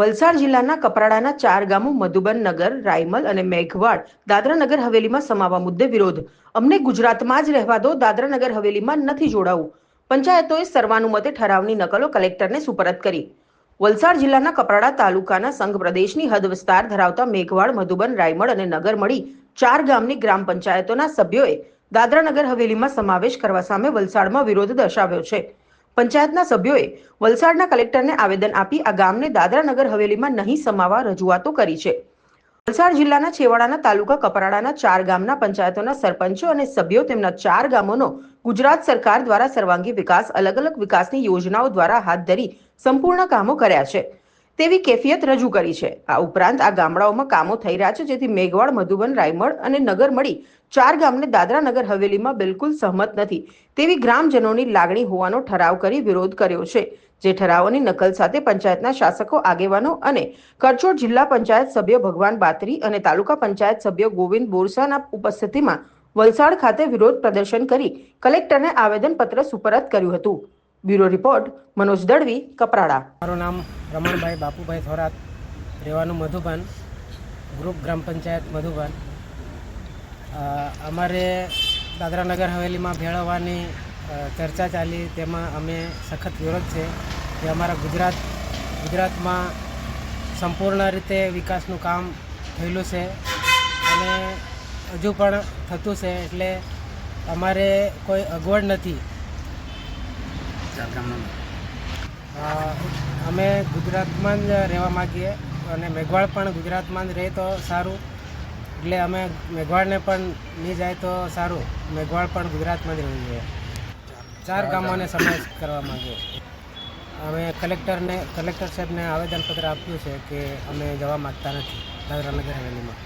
વલસાડ જિલ્લાના કપરાડાના ચાર ગામો મધુબન નગર, રાયમલ અને મેઘવાડ દાદરા નગર હવેલીમાં સમાવા મુદ્દે વિરોધ. અમને ગુજરાતમાં જ રહેવા દો, દાદરાનગર હવેલીમાં નથી જોડાવું. પંચાયતોએ સર્વાનુમતે ઠરાવની નકલો કલેક્ટરને સુપરત કરી. વલસાડ જિલ્લાના કપરાડા તાલુકાના સંઘ પ્રદેશની હદ વિસ્તાર ધરાવતા મેઘવાડ, મધુબન, રાયમળ અને નગર મળી ચાર ગામની ગ્રામ પંચાયતોના સભ્યોએ દાદરા નગર હવેલીમાં સમાવેશ કરવા સામે વલસાડમાં વિરોધ દર્શાવ્યો છે. પંચાયતના સભ્યોએ વલસાડના કલેક્ટરને આવેદન આપી આ ગામને દાદરા નગર હવેલીમાં નહીં સમાવા રજૂઆતો કરી છે. વલસાડ જિલ્લાના છેવાડાના તાલુકા કપરાડાના ચાર ગામના પંચાયતોના સરપંચો અને સભ્યો તેમના ચાર ગામોનો ગુજરાત સરકાર દ્વારા સર્વાંગી વિકાસ અલગ અલગ વિકાસની યોજનાઓ દ્વારા હાથ ધરી સંપૂર્ણ કામો કર્યા છે. તેવી કેફિયત રજૂ કરી છે. આ ઉપરાંત આ ગામડાઓમાં કામો થઈ રહ્યા છે, જેથી મેઘવાડ મધુબન રાયમળ અને નગર મળી ચાર ગામને દાદરા નગર હવેલીમાં બિલકુલ સહમત નથી. તેવી ગ્રામજનોની લાગણી હોવાનો ઠરાવ કરી વિરોધ કર્યો છે, જે ઠરાવોની નકલ સાથે પંચાયતના શાસકો, આગેવાનો અને કરચોડ જિલ્લા પંચાયત સભ્ય ભગવાન બાતરી અને તાલુકા પંચાયત સભ્ય ગોવિંદ બોરસાના ઉપસ્થિતિમાં વલસાડ ખાતે વિરોધ પ્રદર્શન કરી કલેક્ટરને આવેદનપત્ર સુપરત કર્યું હતું. Bureau report, Manoj Dalvi Kaprada. મારું નામ રમણભાઈ, બાપુભાઈ થોરાત રહેવાનું મધુબન ગ્રુપ ગ્રામ પંચાયત મધુબન અમારે દાદરાનગર હવેલીમાં ભેળવવાની ચર્ચા ચાલી, તેમાં અમે સખત વિરોધ છે કે અમારા ગુજરાત, ગુજરાતમાં સંપૂર્ણ રીતે વિકાસનું કામ થયેલું છે અને હજુ પણ થતું છે એટલે અમારે કોઈ અગવડ નથી. અમે ગુજરાતમાં જ રહેવા માગીએ અને મેઘવાળ પણ ગુજરાતમાં જ રહે તો સારું. એટલે અમે મેઘવાળને પણ નહીં જાય તો સારું. મેઘવાળ પણ ગુજરાતમાં જ રહેવું જોઈએ ચાર ગામોને સમાવેશ કરવા માગીએ. અમે કલેક્ટરને, કલેક્ટર સાહેબને આવેદનપત્ર આપ્યું છે કે અમે જવા માગતા નથી. દાદરાનગર હવેલીમાં.